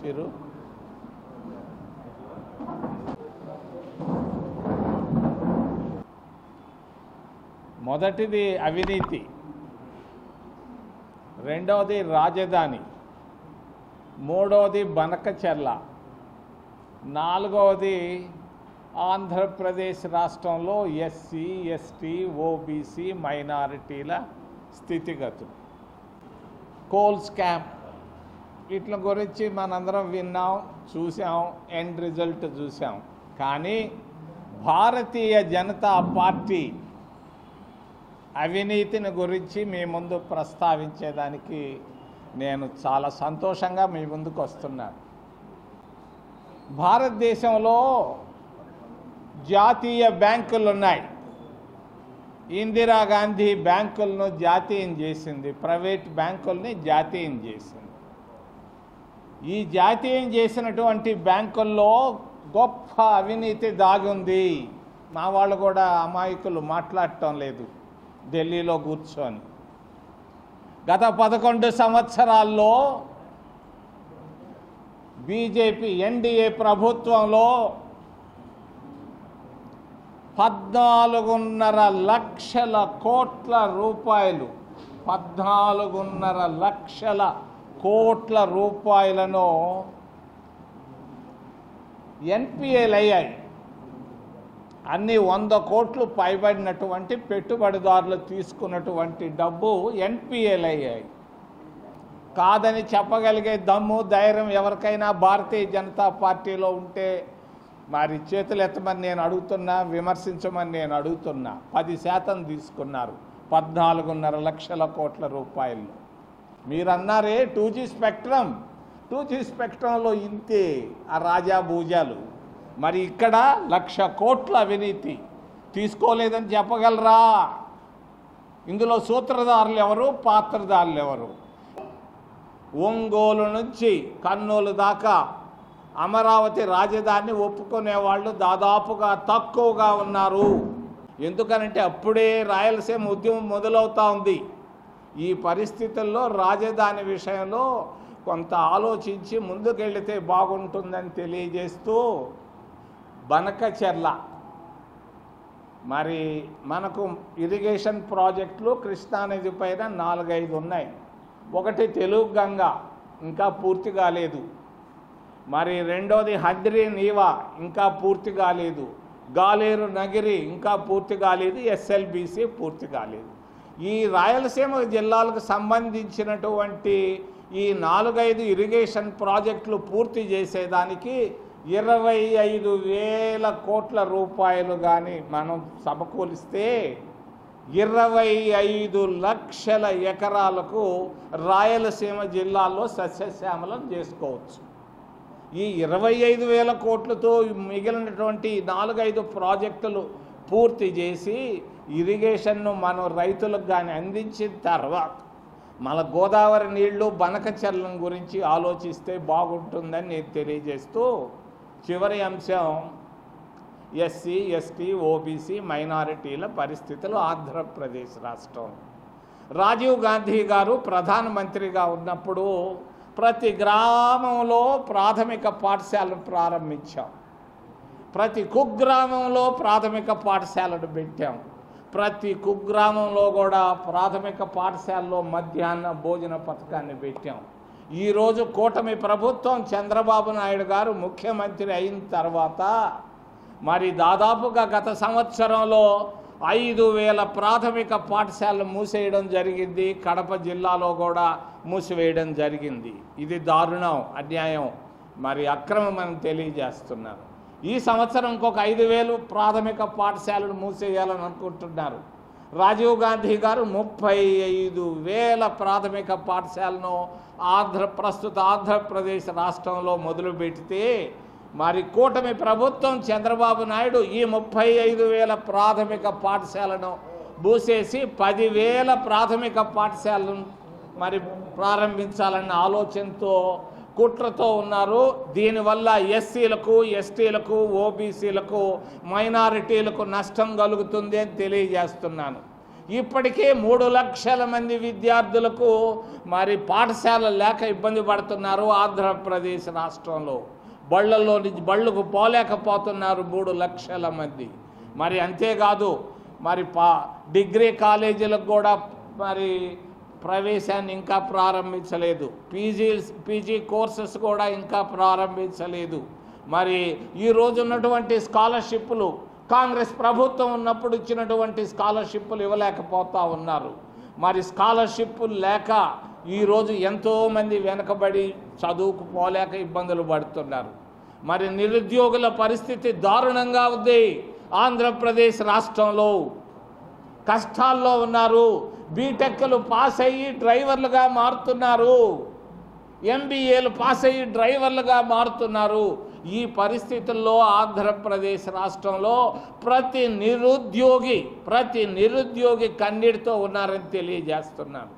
చేసిరు మొదటిది అవినీతి రెండవది రాజధాని మూడవది బనకచెర్ల నాలుగవది ఆంధ్రప్రదేశ్ రాష్ట్రంలో ఎస్సీ ఎస్టీ ఓబీసీ మైనారిటీల స్థితిగతులు. కోల్ స్కామ్ వీటి గురించి మనందరం విన్నాం చూసాం ఎండ్ రిజల్ట్ చూసాం కానీ భారతీయ జనతా పార్టీ అవినీతిని గురించి మీ ముందు ప్రస్తావించేదానికి నేను చాలా సంతోషంగా మీ ముందుకు వస్తున్నాను. భారతదేశంలో జాతీయ బ్యాంకులు ఉన్నాయి ఇందిరాగాంధీ బ్యాంకులను జాతీయం చేసింది ప్రైవేట్ బ్యాంకుల్ని జాతీయం చేసింది. ఈ జాతీయం చేసినటువంటి బ్యాంకుల్లో గొప్ప అవినీతి దాగుంది మా వాళ్ళు కూడా అమాయకులు మాట్లాడటం లేదు. ఢిల్లీలో కూర్చొని. గత పదకొండు సంవత్సరాల్లో బీజేపీ ఎన్డీఏ ప్రభుత్వంలో పద్నాలుగున్నర లక్షల కోట్ల రూపాయలు పద్నాలుగున్నర లక్షల కోట్ల రూపాయలను ఎన్పిఏలు అయ్యాయి. అన్ని వంద కోట్లు పైబడినటువంటి పెట్టుబడిదారులు తీసుకున్నటువంటి డబ్బు ఎన్పిఏలు అయ్యాయి. కాదని చెప్పగలిగే దమ్ము ధైర్యం ఎవరికైనా భారతీయ జనతా పార్టీలో ఉంటే మరి చేతులు ఎత్తమని నేను అడుగుతున్నా విమర్శించమని నేను అడుగుతున్నా. పది శాతం తీసుకున్నారు. పద్నాలుగున్నర లక్షల కోట్ల రూపాయలు. మీరు అన్నారే two G spectrum. Two G స్పెక్ట్రంలో ఇంతే ఆ రాజా భూజాలు. మరి ఇక్కడ లక్ష కోట్ల అవినీతి. తీసుకోలేదని చెప్పగలరా? ఇందులో సూత్రధారులు ఎవరు? పాత్రధారులు ఎవరు? ఒంగోలు నుంచి కర్నూలు దాకా అమరావతి రాజధాని ఒప్పుకునే వాళ్ళు దాదాపుగా తక్కువగా ఉన్నారు. ఎందుకనంటే అప్పుడే రాయలసీమ ఉద్యమం మొదలవుతా ఉంది. ఈ పరిస్థితుల్లో రాజధాని విషయంలో కొంత ఆలోచించి ముందుకెళ్తే బాగుంటుందని తెలియజేస్తూ బనకచెర్ల. మరి మనకు ఇరిగేషన్ ప్రాజెక్టులు కృష్ణానది పైన నాలుగైదు ఉన్నాయి. ఒకటి తెలుగు గంగ ఇంకా పూర్తి కాలేదు. మరి రెండోది హద్రి నీవా ఇంకా పూర్తి కాలేదు. గాలేరు నగిరి ఇంకా పూర్తి కాలేదు. ఎస్ఎల్బిసి పూర్తి కాలేదు. ఈ రాయలసీమ జిల్లాలకు సంబంధించినటువంటి ఈ నాలుగైదు ఇరిగేషన్ ప్రాజెక్టులు పూర్తి చేసేదానికి ఇరవై ఐదు వేల కోట్ల రూపాయలు కానీ మనం సమకూలిస్తే ఇరవై ఐదు లక్షల ఎకరాలకు రాయలసీమ జిల్లాలో సస్యశ్యామలం చేసుకోవచ్చు. ఈ ఇరవై ఐదు వేల కోట్లతో మిగిలినటువంటి నాలుగైదు ప్రాజెక్టులు పూర్తి చేసి ఇరిగేషన్ను మనం రైతులకు కానీ అందించిన తర్వాత మన గోదావరి నీళ్ళు బనకచర్లం గురించి ఆలోచిస్తే బాగుంటుందని నేను తెలియజేస్తూ చివరి అంశం ఎస్సీ ఎస్టీ ఓబీసీ మైనారిటీల పరిస్థితులు ఆంధ్రప్రదేశ్ రాష్ట్రం. రాజీవ్ గాంధీ గారు ప్రధానమంత్రిగా ఉన్నప్పుడు ప్రతి గ్రామంలో ప్రాథమిక పాఠశాలను ప్రారంభించాం. ప్రతి కుగ్రామంలో ప్రాథమిక పాఠశాలను పెట్టాం. ప్రతి కుగ్రామంలో కూడా ప్రాథమిక పాఠశాలలో మధ్యాహ్న భోజన పథకాన్ని పెట్టాం. ఈరోజు కూటమి ప్రభుత్వం చంద్రబాబు నాయుడు గారు ముఖ్యమంత్రి అయిన తర్వాత మరి దాదాపుగా గత సంవత్సరంలో ఐదు వేల ప్రాథమిక పాఠశాలలు మూసేయడం జరిగింది. కడప జిల్లాలో కూడా మూసివేయడం జరిగింది. ఇది దారుణం అన్యాయం. మరి అక్రమం అని తెలియజేస్తున్నారు. ఈ సంవత్సరం ఇంకొక ఐదు వేలు ప్రాథమిక పాఠశాలను మూసేయాలని అనుకుంటున్నారు. రాజీవ్ గాంధీ గారు ముప్పై ఐదు వేల ప్రాథమిక పాఠశాలను ఆంధ్ర ప్రస్తుత ఆంధ్రప్రదేశ్ రాష్ట్రంలో మొదలుపెడితే మరి కూటమి ప్రభుత్వం చంద్రబాబు నాయుడు ఈ ముప్పై ఐదు వేల ప్రాథమిక పాఠశాలను మూసేసి పదివేల ప్రాథమిక పాఠశాలను మరి ప్రారంభించాలన్న ఆలోచనతో కుట్రతో ఉన్నారు. దీనివల్ల ఎస్సీలకు ఎస్టీలకు ఓబీసీలకు మైనారిటీలకు నష్టం కలుగుతుంది అని తెలియజేస్తున్నాను. ఇప్పటికే మూడు లక్షల మంది విద్యార్థులకు మరి పాఠశాల లేక ఇబ్బంది పడుతున్నారు ఆంధ్రప్రదేశ్ రాష్ట్రంలో. బళ్ళల్లో నుంచి బళ్ళకు పోలేకపోతున్నారు మూడు లక్షల మంది. మరి అంతేకాదు మరి పా డిగ్రీ కాలేజీలకు కూడా మరి ప్రవేశాన్ని ఇంకా ప్రారంభించలేదు. పీజీ పీజీ కోర్సెస్ కూడా ఇంకా ప్రారంభించలేదు. మరి ఈ రోజు ఉన్నటువంటి స్కాలర్షిప్లు కాంగ్రెస్ ప్రభుత్వం ఉన్నప్పుడు ఇచ్చినటువంటి స్కాలర్షిప్లు ఇవ్వలేకపోతా ఉన్నారు. మరి స్కాలర్షిప్లు లేక ఈరోజు ఎంతోమంది వెనకబడి చదువుకు పోలేక ఇబ్బందులు పడుతున్నారు. మరి నిరుద్యోగుల పరిస్థితి దారుణంగా ఉంది. ఆంధ్రప్రదేశ్ రాష్ట్రంలో కష్టాల్లో ఉన్నారు. బీటెక్లు పాస్ అయ్యి డ్రైవర్లుగా మారుతున్నారు. ఎంబీఏలు పాస్ అయ్యి డ్రైవర్లుగా మారుతున్నారు. ఈ పరిస్థితుల్లో ఆంధ్రప్రదేశ్ రాష్ట్రంలో ప్రతి నిరుద్యోగి ప్రతి నిరుద్యోగి కన్నీటితో ఉన్నారని తెలియజేస్తున్నాను.